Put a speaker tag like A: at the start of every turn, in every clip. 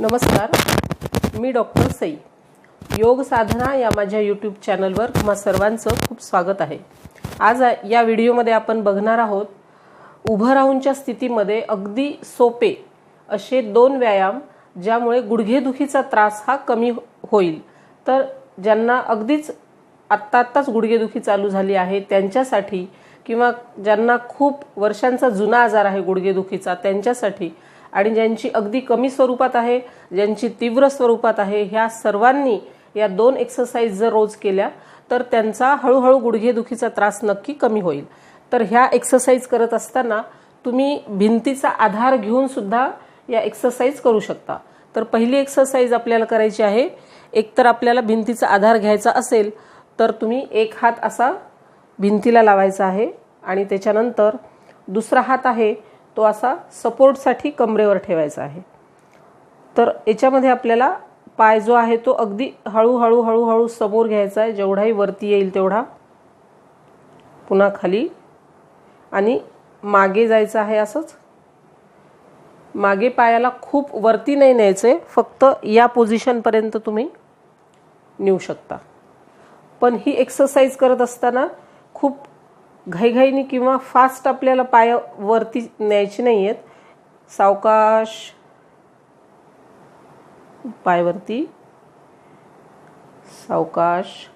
A: नमस्कार. मी डॉक्टर सई. योग साधना या माझ्या यूट्यूब चॅनलवर तुम्हा सर्वांचं खूप स्वागत आहे. आज या व्हिडिओमध्ये आपण बघणार आहोत उभं राहूनच्या स्थितीमध्ये अगदी सोपे असे दोन व्यायाम ज्यामुळे गुडघेदुखीचा त्रास हा कमी होईल. तर ज्यांना अगदीच आत्ता आत्ताच गुडघेदुखी चालू झाली आहे त्यांच्यासाठी किंवा ज्यांना खूप वर्षांचा जुना आजार आहे गुडघेदुखीचा त्यांच्यासाठी आणि ज्यांची अगदी कमी स्वरूपात आहे ज्यांची तीव्र स्वरूपात आहे ह्या सर्वांनी या दोन एक्सरसाइज जर रोज केल्या तर त्यांचा हळूहळू गुडघेदुखीचा त्रास नक्की कमी होईल. तर ह्या एक्सरसाइज करत असताना तुम्ही भिंतीचा आधार घेऊन सुद्धा या एक्सरसाइज करू शकता. तर पहिली एक्सरसाइज आपल्याला करायची आहे एकतर आपल्याला भिंतीचा आधार घ्यायचा असेल तर तुम्ही एक हात असा भिंतीला लावायचा आहे आणि त्याच्यानंतर दुसरा हात आहे तो असा सपोर्टसाठी कमरेवर ठेवायचा आहे. तर याच्यामध्ये आपल्याला पाय जो आहे तो अगदी हळूहळू हळूहळू समोर घ्यायचा आहे. जेवढाही वरती येईल तेवढा पुन्हा खाली. आणि मागे जायचं आहे असंच. मागे पायाला खूप वरती नाही न्यायचं आहे फक्त या पोझिशनपर्यंत तुम्ही नेऊ शकता. पण ही एक्सरसाइज करत असताना खूप घाईघाईने किंवा फास्ट आपल्याला पाय वरती न्यायचे नाही आहेत सावकाश पायवरती सावकाश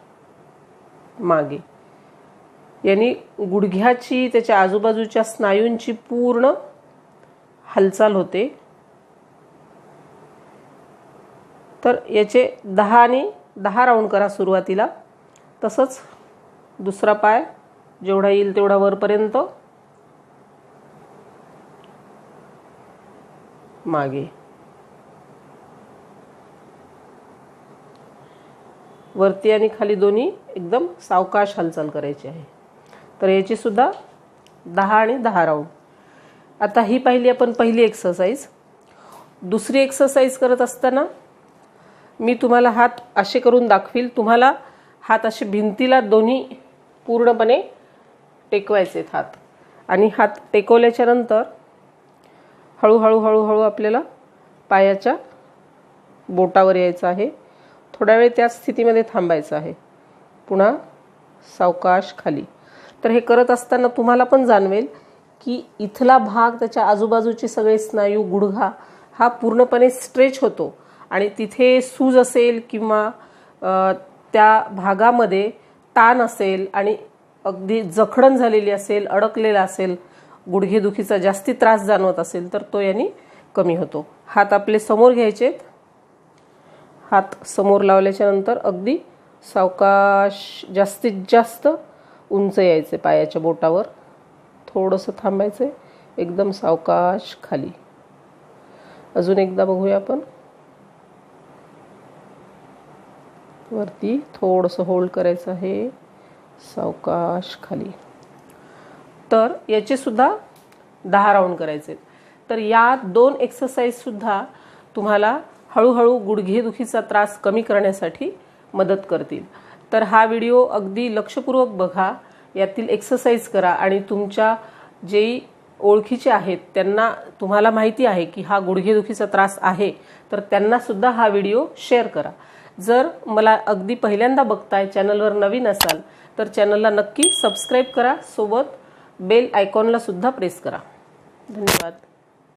A: मागे. यांनी गुडघ्याची त्याच्या आजूबाजूच्या स्नायूंची पूर्ण हालचाल होते. तर याचे दहा आणि दहा राऊंड करा सुरुवातीला. तसंच दुसरा पाय जेवढा येईल तेवढा वरपर्यंत मागे. वरती आणि खाली दोन्ही एकदम सावकाश हालचाल करायची आहे. तर याची सुद्धा दहा आणि दहा राऊंड आता ही पाहिली आपण पहिली एक्सरसाइज दुसरी एक्सरसाइज करत असताना मी तुम्हाला हात असे करून दाखवील. तुम्हाला हात असे भिंतीला दोन्ही पूर्णपणे टेकवायचे हात. आणि हात टेकवल्याच्या नंतर हळूहळू हळूहळू आपल्याला पायाच्या बोटावर यायचं आहे. थोड्या वेळ त्या स्थितीमध्ये थांबायचं आहे. पुन्हा सावकाश खाली. तर हे करत असताना तुम्हाला पण जाणवेल की इथला भाग त्याच्या आजूबाजूचे सगळे स्नायू गुडघा हा पूर्णपणे स्ट्रेच होतो. आणि तिथे सूज असेल किंवा त्या भागामध्ये ताण असेल आणि अगदी जखडण झालेली असेल अडकलेला असेल गुडघेदुखीचा जास्ती त्रास जाणवत असेल तर तो यांनी कमी होतो. हात आपले समोर घ्यायचेत हात समोर लावल्याच्या नंतर अगदी सावकाश जास्तीत जास्त उंच यायचे पायाच्या बोटावर. थोडंसं थांबायचं. एकदम सावकाश खाली. अजून एकदा बघूया आपण. वरती थोडंसं होल्ड करायचं आहे. सावकाश खाली. तर याचे सुद्धा दहा राऊंड करायचे तर या दोन एक्सरसाइजसुद्धा तुम्हाला हळूहळू गुडघेदुखीचा त्रास कमी करण्यासाठी मदत करतील. तर हा व्हिडिओ अगदी लक्षपूर्वक बघा यातील एक्सरसाइज करा आणि तुमच्या जे ओळखीचे आहेत त्यांना तुम्हाला माहिती आहे की हा गुडघेदुखीचा त्रास आहे तर त्यांनासुद्धा हा व्हिडिओ शेअर करा. जर मला अगदी पहिल्यांदा बघताय चॅनलवर नवीन असाल तर चॅनलला नक्की सबस्क्राईब करा सोबत बेल आयकॉनला सुद्धा प्रेस करा. धन्यवाद.